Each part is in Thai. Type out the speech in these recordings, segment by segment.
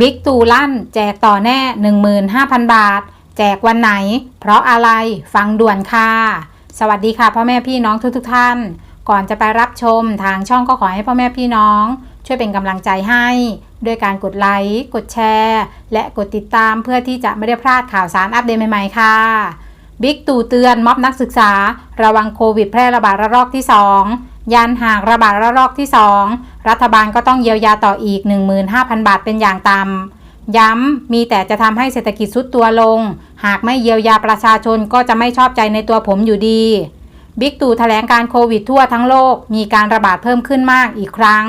บิ๊กตูลั่น แจกต่อแน่ 15,000 บาท แจกวันไหน เพราะอะไรฟังด่วนค่ะ สวัสดีค่ะพ่อแม่พี่น้องทุกทท่าน ก่อนจะไปรับชมทางช่องก็ขอให้พ่อแม่พี่น้อง ช่วยเป็นกำลังใจให้ ด้วยการกดไลค์กดแชร์ และกดติดตามเพื่อที่จะไม่ได้พลาดข่าวสารอัปเดตใหม่ๆค่ะบิ๊กตู่เตือนม็อบนักศึกษา ระวังโควิดแพร่ระบาดระลอกที่ 2 ยันหากระบาดระลอกที่ 2 รัฐบาลก็ต้องเยียวยาต่ออีก 15,000 บาทเป็นอย่างต่ำย้ำมีแต่จะทำให้เศรษฐกิจซุดตัวลง หากไม่เยียวยาประชาชนก็จะไม่ชอบใจในตัวผมอยู่ดีบิ๊กตู่แถลงการโควิดทั่วทั้งโลก มีการระบาดเพิ่มขึ้นมากอีกครั้ง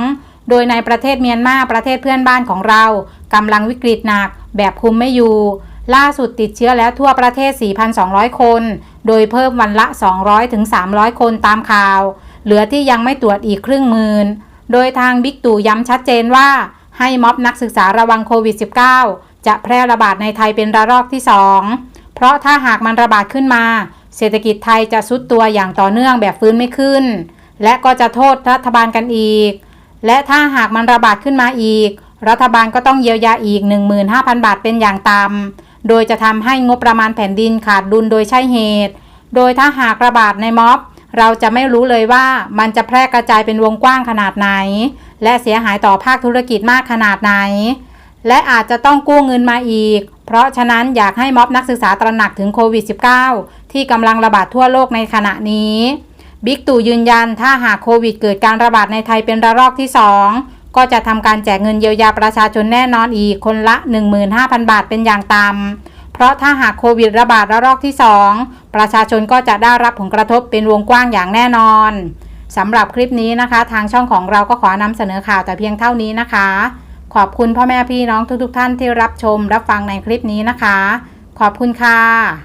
โดยในประเทศเมียนมาประเทศเพื่อนบ้านของเรากำลังวิกฤตหนัก แบบคุมไม่อยู่ ล่าสุดติดเชื้อแล้วทั่วประเทศ 4,200 คน โดยเพิ่มวันละ 200ถึง300 คนตามข่าว เหลือที่ยังไม่ตรวจอีกครึ่งหมื่นโดยทางบิ๊กตู่ย้ำชัดเจนว่า ให้ม็อบนักศึกษาระวังโควิด -19 จะแพร่ระบาดในไทยเป็นระลอกที่ 2 เพราะถ้าหากมันระบาดขึ้นมา เศรษฐกิจไทยจะซุดตัวอย่างต่อเนื่องแบบฟื้นไม่ขึ้น และก็จะโทษรัฐบาลกันอีก และถ้าหากมันระบาดขึ้นมาอีก รัฐบาลก็ต้องเยียวยาอีก 15,000 บาทเป็นอย่างต่ำโดยจะทำให้งบประมาณแผ่นดินขาดดุลโดยใช่เหตุ โดยถ้าหากระบาดในม็อบ เราจะไม่รู้เลยว่ามันจะแพร่กระจายเป็นวงกว้างขนาดไหน และเสียหายต่อภาคธุรกิจมากขนาดไหน และอาจจะต้องกู้เงินมาอีก เพราะฉะนั้นอยากให้ม็อบนักศึกษาตระหนักถึงโควิด -19 ที่กำลังระบาดทั่วโลกในขณะนี้บิ๊กตู่ยืนยันถ้าหากโควิดเกิดการระบาดในไทยเป็นระลอกที่ 2 ก็จะทำการแจกเงินเยียวยาประชาชนแน่นอนอีกคนละ 15,000 บาทเป็นอย่างต่ำ เพราะถ้าหากโควิดระบาดระลอกที่ 2 ประชาชนก็จะได้รับผลกระทบเป็นวงกว้างอย่างแน่นอนสำหรับคลิปนี้นะคะ ทางช่องของเราก็ขอนำเสนอข่าวแต่เพียงเท่านี้นะคะ ขอบคุณพ่อแม่พี่น้องทุกๆ ท่านที่รับชมรับฟังในคลิปนี้นะคะ ขอบคุณค่ะ